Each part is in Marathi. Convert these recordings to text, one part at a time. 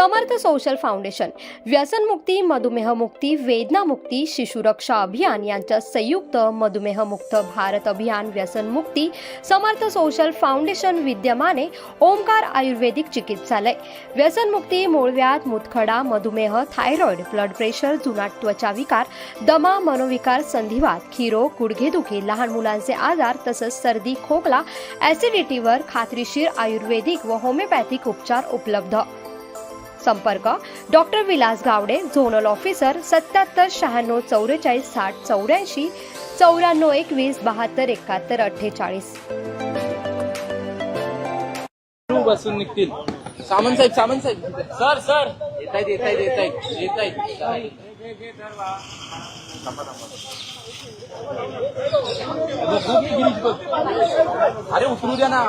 समर्थ सोशल फाउंडेशन व्यसनमुक्ती मधुमेहमुक्ती वेदनामुक्ती शिशुरक्षा अभियान यांच्या संयुक्त मधुमेहमुक्त भारत अभियान व्यसनमुक्ती समर्थ सोशल फाउंडेशन विद्यमाने ओमकार आयुर्वेदिक चिकित्सालय व्यसनमुक्ती मूळव्याध मुतखडा मधुमेह थायरॉइड ब्लड प्रेशर जुनाट त्वचा विकार दमा मनोविकार संधिवात खिरो गुडघेदुखी लहान मुलांचे आजार तसंच सर्दी खोकला ॲसिडिटीवर खात्रीशीर आयुर्वेदिक व होमिओपॅथिक उपचार उपलब्ध. संपर्क doctor Vilas Gawade zonal officer सत्याहत्तर शहाण्णव चौवेचाळीस साठ चौऱ्याऐंशी चौऱ्याण्णव एकवीस बहात्तर एकाहत्तर अठ्ठेचाळीस बसून निघतील सामंत साहेब सामंत साहेब सर सर येत आहेत येत आहेत येत आहेत येत आहेत अरे उतरू द्या ना.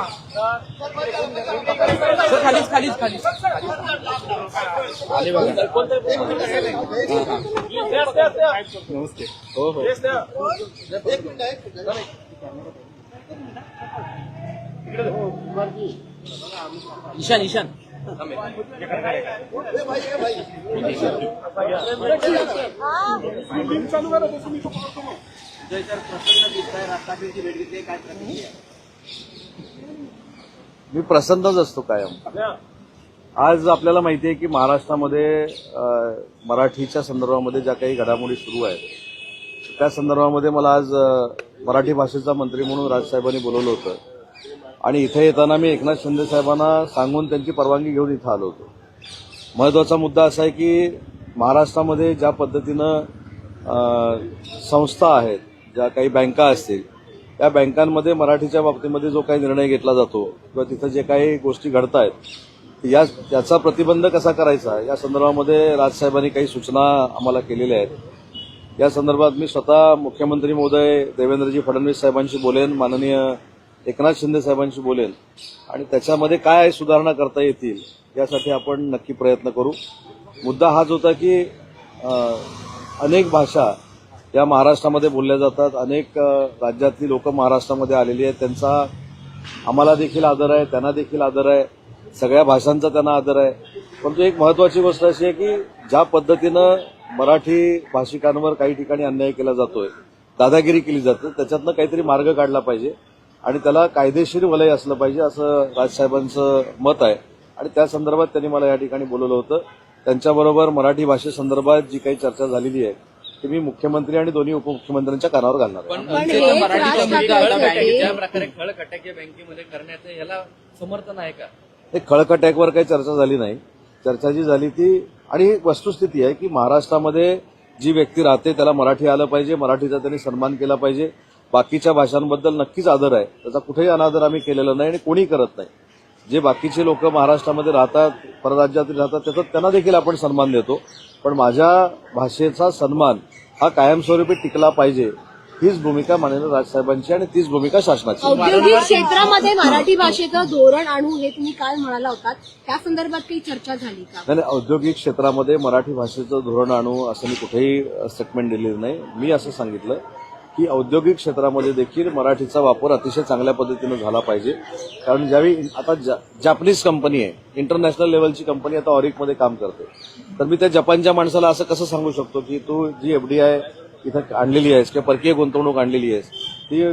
सर खालीच खालीच खालीच. आले नमस्ते हो. हो ईशान ईशान चालू करा तसं मी प्रसन्नच असतो कायम. आज आपल्याला माहिती आहे की महाराष्ट्रामध्ये मराठीच्या संदर्भामध्ये ज्या काही घडामोडी सुरू आहेत त्या संदर्भामध्ये मला आज मराठी भाषेचा मंत्री म्हणून राजसाहेबांनी बोलवलं होतं. आणि इथे येताना मी एकनाथ शिंदे साहेबांना सांगून त्यांची परवानगी घेऊन इथं आलो होतो. महत्त्वाचा मुद्दा असा आहे की महाराष्ट्रामध्ये ज्या पद्धतीनं संस्था आहेत ज्या काही बँका असतील त्या बँकांमध्ये मराठीच्या बाबतीमध्ये जो काही निर्णय घेतला जातो किंवा तिथं जे काही गोष्टी घडत आहेत या त्याचा प्रतिबंध कसा करायचा? या संदर्भामध्ये राजसाहेबांनी काही सूचना आम्हाला केलेल्या आहेत. या संदर्भात मी स्वतः मुख्यमंत्री महोदय देवेंद्रजी फडणवीस साहेबांशी बोलेन माननीय एकनाथ शिंदे साहेबांशी बोलेन आणि त्याच्यामध्ये काय सुधारणा करता येतील यासाठी आपण नक्की प्रयत्न करू. मुद्दा हाच होता की अनेक भाषा या महाराष्ट्रामध्ये बोलल्या जातात. अनेक राज्यातली लोक महाराष्ट्रामध्ये आलेली आहेत. त्यांचा आम्हाला देखील आदर आहे त्यांना देखील आदर आहे. सगळ्या भाषांचा त्यांना आदर आहे. परंतु एक महत्वाची गोष्ट अशी आहे की ज्या पद्धतीनं मराठी भाषिकांवर काही ठिकाणी अन्याय केला जातोय दादागिरी केली जाते त्याच्यातनं काहीतरी मार्ग काढला पाहिजे आणि त्याला कायदेशीर वलय असलं पाहिजे असं राजसाहेबांचं मत आहे. आणि त्या संदर्भात त्यांनी मला या ठिकाणी बोलवलं होतं. त्यांच्याबरोबर मराठी भाषेसंदर्भात जी काही चर्चा झालेली आहे ती मी मुख्यमंत्री आणि दोन्ही उपमुख्यमंत्र्यांच्या कानावर घालणार आहे. पण मनसेचा मराठीचा मुद्दा आता बँके- ज्या प्रकारे खळखटाक या बँकेमध्ये करण्याचं ह्याला समर्थन आहे का? हे खळखटॅकवर काही चर्चा झाली नाही. चर्चा जी झाली ती आणि ही वस्तुस्थिती आहे की महाराष्ट्रामध्ये जी व्यक्ती राहते त्याला मराठी आलं पाहिजे मराठीचा त्यांनी सन्मान केला पाहिजे. बाकीच्या भाषांबद्दल नक्कीच आदर आहे. त्याचा कुठेही अनादर आम्ही केलेला नाही आणि कोणी करत नाही. जे बाकीचे लोक महाराष्ट्रामध्ये राहतात परराज्यातील राहतात त्याचा त्यांना देखील आपण सन्मान देतो. पण माझ्या भाषेचा सन्मान हा कायमस्वरूपी टिकला पाहिजे हीच भूमिका माननीय राजसाहेबांची आणि तीच भूमिका शासनाची. औद्योगिक क्षेत्रामध्ये मराठी भाषेचं धोरण आणू हे तुम्ही काल म्हणाला होतात? त्या संदर्भात काही चर्चा झाली का? नाही नाही, औद्योगिक क्षेत्रामध्ये मराठी भाषेचं धोरण आणू असं मी कुठेही स्टेटमेंट दिलेलं नाही. मी असं सांगितलं. की औद्योगिक क्षेत्रामध्ये देखील मराठीचा वापर अतिशय चांगल्या पद्धतीनं झाला पाहिजे. कारण ज्यावेळी आता जा- जापनीज कंपनी आहे इंटरनॅशनल लेवलची कंपनी आता ऑरिकमध्ये काम करते. तर मी त्या जपानच्या माणसाला असं कसं सांगू शकतो की तू जी एफडीआय इथं आणलेली आहेस किंवा परकीय गुंतवणूक आणलेली आहेस ती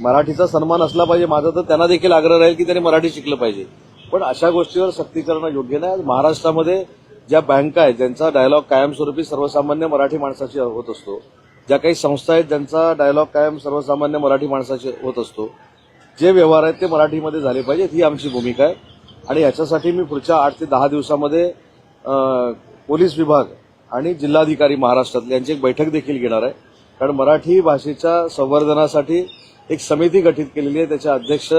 मराठीचा सन्मान असला पाहिजे. माझा तर त्यांना देखील आग्रह राहील की त्यांनी मराठी शिकलं पाहिजे. पण अशा गोष्टीवर सक्ती करणं योग्य नाही. आज महाराष्ट्रामध्ये ज्या बँका आहेत ज्यांचा डायलॉग कायमस्वरूपी सर्वसामान्य मराठी माणसाशी होत असतो ज्या काही संस्था आहेत ज्यांचा डायलॉग कायम सर्वसामान्य मराठी माणसाचे होत असतो जे व्यवहार आहेत ते मराठीमध्ये झाले पाहिजेत ही आमची भूमिका आहे. आणि याच्यासाठी मी पुढच्या आठ ते दहा दिवसामध्ये पोलीस विभाग आणि जिल्हाधिकारी महाराष्ट्रातले यांची एक बैठक देखील घेणार आहे. कारण मराठी भाषेच्या संवर्धनासाठी एक समिती गठीत केलेली आहे त्याचे अध्यक्ष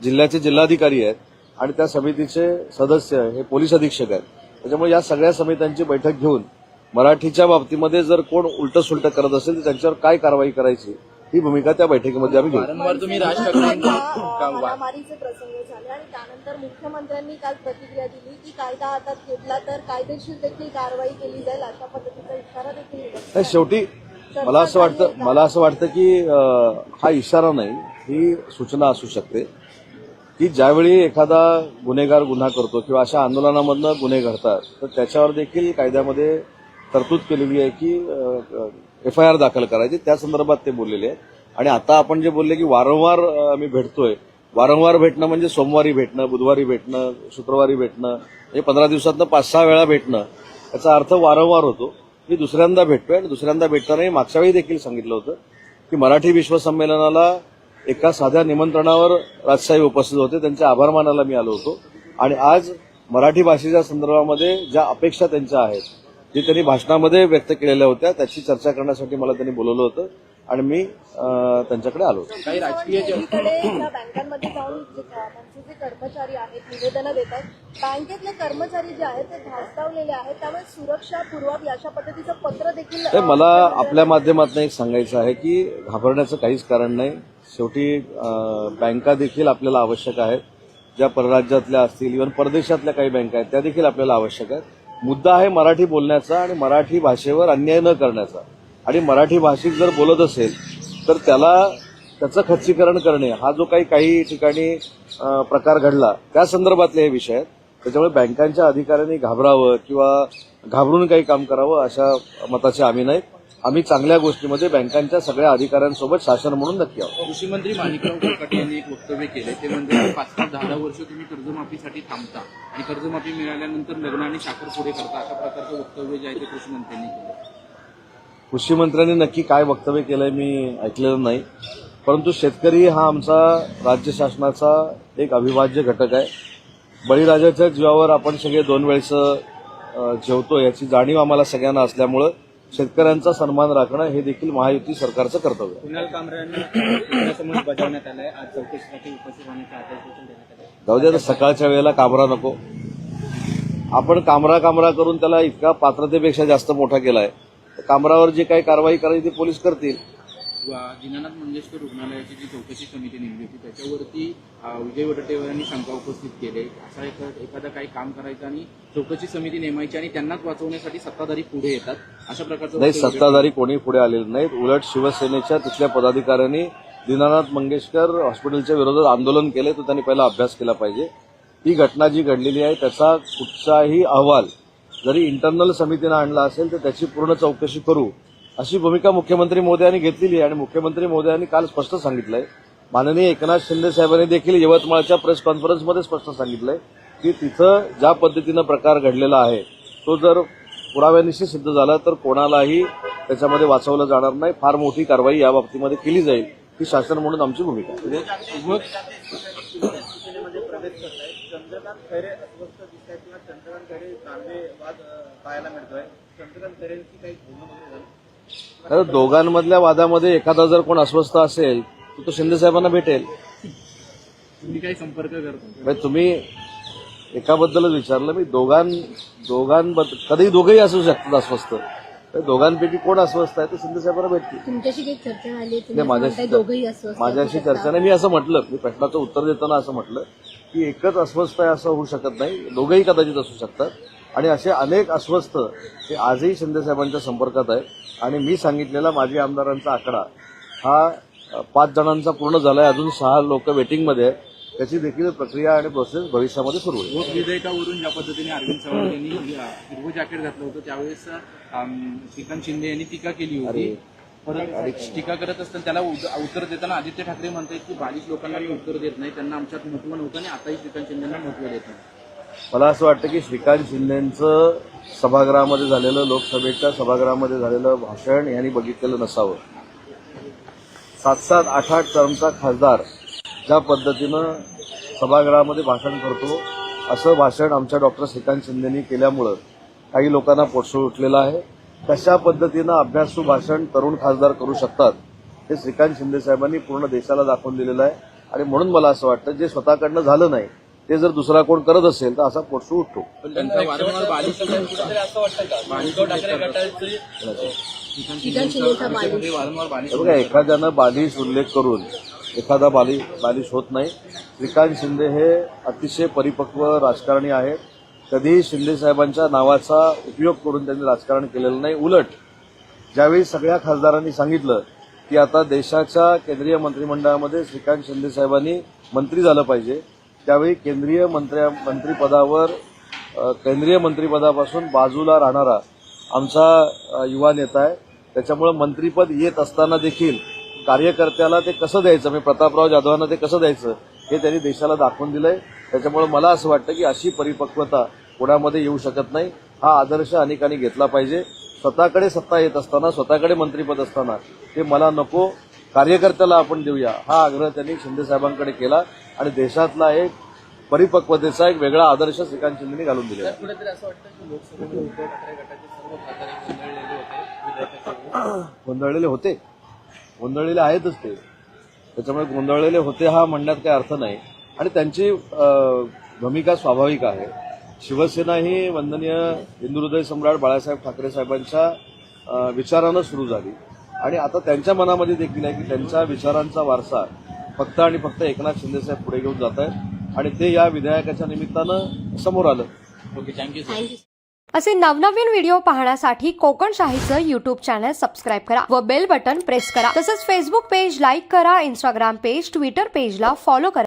जिल्ह्याचे जिल्हाधिकारी आहेत आणि त्या समितीचे सदस्य हे पोलीस अधीक्षक आहेत. त्याच्यामुळे या सगळ्या समित्यांची बैठक घेऊन मराठीच्या बाबतीमध्ये जर कोण उलट सुलट करत असेल तर त्यांच्यावर काय कारवाई करायची? ही भूमिका त्या बैठकीमध्ये आम्ही घेऊ. तुम्ही राज ठाकरेंना का- वा- मारामारीचे प्रसंग झाले आणि त्यानंतर मुख्यमंत्र्यांनी काल प्रतिक्रिया दिली की कायदा हातात घेतला तर कायदेशीर देखील कारवाई केली जाईल अशा पद्धतीचा इशारा देखील शेवटी मला असं वाटतं मला असं वाटतं की हा इशारा नाही ही सूचना असू शकते की ज्यावेळी एखादा गुन्हेगार गुन्हा करतो किंवा अशा आंदोलनामधनं गुन्हे घडतात तर त्याच्यावर देखील कायद्यामध्ये तरतूद केलेली आहे की एफ आय आर दाखल करायची. त्या संदर्भात ते बोललेले आहेत. आणि आता आपण जे बोलले की वारंवार आम्ही भेटतोय. वारंवार भेटणं म्हणजे सोमवारी भेटणं बुधवारी भेटणं शुक्रवारी भेटणं म्हणजे पंधरा दिवसातनं पाच सहा वेळा भेटणं याचा अर्थ वारंवार होतो. मी दुसऱ्यांदा भेटतोय आणि दुसऱ्यांदा भेटतानाही मागच्या वेळी देखील सांगितलं होतं की मराठी विश्वसंमेलनाला एका साध्या निमंत्रणावर राजसाहेब उपस्थित होते. त्यांचे आभार मानायला मी आलो होतो. आणि आज मराठी भाषेच्या संदर्भामध्ये ज्या अपेक्षा त्यांच्या आहेत जे त्यांनी भाषणामध्ये व्यक्त केलेल्या होत्या त्याची चर्चा करण्यासाठी मला त्यांनी बोलवलं होतं आणि मी त्यांच्याकडे आलो होतो. काही राजकीय ज- एकीकडे त्या बँकांमध्ये जाऊन जे त्यांचे जे कर्मचारी आहेत निवेदनं देतात बँकेतले कर्मचारी जे आहेत ते धास्तावलेले आहेत त्यामुळे सुरक्षा पूर्वावी अशा पद्धतीचं पत्र देखील मला आपल्या माध्यमातून एक सांगायचं आहे की घाबरण्याचं काहीच कारण नाही. शेवटी बँका देखील आपल्याला आवश्यक आहेत. ज्या परराज्यातल्या असतील इव्हन परदेशातल्या काही बँका आहेत त्या देखील आपल्याला आवश्यक आहेत. मुद्दा आहे मराठी बोलण्याचा आणि मराठी भाषेवर अन्याय न करण्याचा. आणि मराठी भाषिक जर बोलत असेल तर त्याला त्याचं खच्चीकरण करणे हा जो काही काही ठिकाणी प्रकार घडला त्या संदर्भातले हे विषय आहेत. त्याच्यामुळे बँकांच्या अधिकाऱ्यांनी घाबरावं किंवा घाबरून काही काम करावं अशा मताचे आम्ही नाही आम्ही चांगल्या गोष्टीमध्ये बँकांच्या सगळ्या अधिकाऱ्यांसोबत शासन म्हणून नक्की आहोत. कृषी मंत्री माणिकराव कोकाटे यांनी एक वक्तव्य केले. ते म्हणजे पाच पाच दहा दहा वर्ष तुम्ही कर्जमाफीसाठी थांबता आणि कर्जमाफी मिळाल्यानंतर लग्न आणि साखर पुढे करता अशा प्रकारचं वक्तव्य जे आहे ते कृषी मंत्र्यांनी केलं. कृषी मंत्र्यांनी नक्की काय वक्तव्य केलंय मी ऐकलेलं नाही. परंतु शेतकरी हा आमचा राज्य शासनाचा एक अविभाज्य घटक आहे. बळीराजाच्या जीवावर आपण सगळे दोन वेळचं अं, जेवतो याची जाणीव आम्हाला सगळ्यांना असल्यामुळं शेतकऱ्यांचा सन्मान राखणं हे देखील महायुती सरकारचं कर्तव्य आहे. कुणाल कामरांना समज बजावण्यात आलाय. आज चौकशीसाठी उपस्थित होण्याचे आदेश देखील देण्यात आले जाऊ दे सकाळच्या वेळेला कामरा नको. आपण कामरा कामरा करून त्याला इतका पात्रतेपेक्षा जास्त मोठा केलाय. कामरावर जी काही कारवाई करायची ती पोलीस करतील. दीनानाथ मंगेशकर रुग्णालयाची जी चौकशी समिती नेमली होती त्याच्यावरती विजय वडट्टीवार यांनी शंका उपस्थित केली. असा एका एखादा काही काम करायचं आणि चौकशी समिती नेमायची आणि त्यांनाच वाचवण्यासाठी सत्ताधारी पुढे येतात अशा प्रकारचं नाही सत्ताधारी कोणी पुढे आलेले नाहीत. उलट शिवसेनेच्या तिथल्या पदाधिकाऱ्यांनी दीनानाथ मंगेशकर हॉस्पिटलच्या विरोधात आंदोलन केले तर त्यांनी पहिला अभ्यास केला पाहिजे. ही घटना जी घडलेली आहे त्याचा कुठचाही अहवाल जरी इंटरनल समितीनं आणला असेल तर त्याची पूर्ण चौकशी करू. अशी भूमिका मुख्यमंत्री मोदयांनी घेतलेली आहे आणि मुख्यमंत्री मोदयांनी काल स्पष्ट सांगितलंय. माननीय एकनाथ शिंदे साहेबांनी देखील यवतमाळच्या प्रेस कॉन्फरन्समध्ये स्पष्ट सांगितलंय की तिथं ज्या पद्धतीनं प्रकार घडलेला आहे तो जर पुराव्यानिशी सिद्ध झाला तर कोणालाही त्याच्यामध्ये वाचवलं जाणार नाही. फार मोठी कारवाई या बाबतीमध्ये केली जाईल ही शासन म्हणून आमची भूमिका आहे. चंद्रकांत खैरे अस्वस्थ दिसत आहेत किंवा चंद्रकांत खैरे चांगले वाद पाहायला मिळतोय. चंद्रकांत खैरेंची काही भूमिका तर दोघांमधल्या वादामध्ये एखादा जर कोण अस्वस्थ असेल तर तो शिंदे साहेबांना भेटेल. तुम्ही काही संपर्क करता? म्हणजे तुम्ही एकाबद्दलच विचारलं मी दोघां दोघांबद्दल कधी दोघंही असू शकतात अस्वस्थ. तर दोघांपैकी कोण अस्वस्थ आहे ते शिंदे साहेबांना भेटतील. तुमच्याशी काही चर्चा झाली नाही, तुम्ही माझ्याशी म्हणताय दोघंही अस्वस्थ माझ्याशी चर्चा नाही. मी असं म्हटलं मी प्रश्नाचं उत्तर देताना असं म्हटलं की एकच अस्वस्थ आहे असं होऊ शकत नाही. दोघंही कदाचित असू शकतात. आणि असे अनेक अस्वस्थ हे आजही शिंदे साहेबांच्या संपर्कात आहेत. आणि मी सांगितलेला माजी आमदारांचा आकडा हा पाच जणांचा पूर्ण झालाय. अजून सहा लोक वेटिंगमध्ये आहेत. त्याची देखील प्रक्रिया आणि प्रोसेस भविष्यामध्ये सुरू होईल. विधेयकावरून ज्या पद्धतीने अरविंद सावंत यांनी हिरवं जॅकेट घातलं होतं त्यावेळेस श्रीकांत शिंदे यांनी टीका केली होती. परत टीका करत असताना त्याला उत्तर देताना आदित्य ठाकरे म्हणतात की बालिश लोकांना मी उत्तर देत नाही. त्यांना आमच्यात महत्त्व नव्हतं आणि आताही श्रीकांत शिंदेना महत्त्व देत नाही. मला असं वाटतं की श्रीकांत शिंदेंचं सभागृहामध्ये झालेलं लोकसभेच्या सभागृहामध्ये झालेलं भाषण यांनी बघितलेलं नसावं. सात सात आठ आठ टर्मचा खासदार ज्या पद्धतीनं सभागृहामध्ये भाषण करतो असं भाषण आमच्या डॉक्टर श्रीकांत शिंदेनी केल्यामुळं काही लोकांना पोटसूळ उठलेलं आहे. कशा पद्धतीनं अभ्यासू भाषण तरुण खासदार करू शकतात हे श्रीकांत शिंदे साहेबांनी पूर्ण देशाला दाखवून दिलेलं आहे. आणि म्हणून मला असं वाटतं जे स्वतःकडनं झालं नाही ते जर दुसरा कोण करत असेल तर असा पोटसूळ उठतो. वारंवार बालिश हे बघा एखाद्यानं बालिश उल्लेख करून एखादा बाली बालिश होत नाही. श्रीकांत शिंदे हे अतिशय परिपक्व राजकारणी आहेत. कधीही शिंदे साहेबांच्या नावाचा उपयोग करून त्यांनी राजकारण केलेलं नाही. उलट ज्यावेळी सगळ्या खासदारांनी सांगितलं की आता देशाच्या केंद्रीय मंत्रिमंडळामध्ये श्रीकांत शिंदे साहेबांनी मंत्री झालं पाहिजे त्यावेळी केंद्रीय मंत्र्या मंत्रिपदावर केंद्रीय मंत्रिपदापासून बाजूला राहणारा आमचा युवा नेता आहे. त्याच्यामुळं मंत्रिपद येत असताना देखील कार्यकर्त्याला ते कसं द्यायचं? म्हणजे प्रतापराव जाधवांना ते कसं द्यायचं? हे त्यांनी देशाला दाखवून दिलंय. त्याच्यामुळं मला असं वाटतं की अशी परिपक्वता कोणामध्ये येऊ शकत नाही. हा आदर्श अनेकांनी घेतला पाहिजे. स्वतःकडे सत्ता येत असताना स्वतःकडे मंत्रिपद असताना ते मला नको. कार्यकर्त्याला आपण देऊया. हा आग्रह त्यांनी शिंदे साहेबांकडे केला आणि देशातला एक परिपक्वतेचा एक वेगळा आदर्श श्रीकांत शिंदेनी घालून वेळी. गोंधळलेले होते गोंधळलेले आहेतच ते. त्याच्यामुळे गोंधळलेले होते हा म्हणण्यात काही अर्थ नाही. आणि त्यांची भूमिका स्वाभाविक आहे. शिवसेना ही वंदनीय हिंदू हृदय सम्राट बाळासाहेब ठाकरे साहेबांच्या विचारानं सुरू झाली. आणि आता त्यांच्या मनामध्ये देखील आहे की त्यांच्या विचारांचा वारसा फक्त आणि फक्त एकनाथ शिंदेसाहेब पुढे घेऊन जात आहेत. आणि ते या विधेयकाच्या निमित्तानं समोर आलं. ओके थँक्यू असे नवनवीन व्हिडिओ पाहण्यासाठी कोकणशाहीचं युट्यूब चॅनल सबस्क्राईब करा व बेल बटन प्रेस करा. तसंच फेसबुक पेज लाईक करा इंस्टाग्राम पेज ट्विटर पेजला फॉलो करा.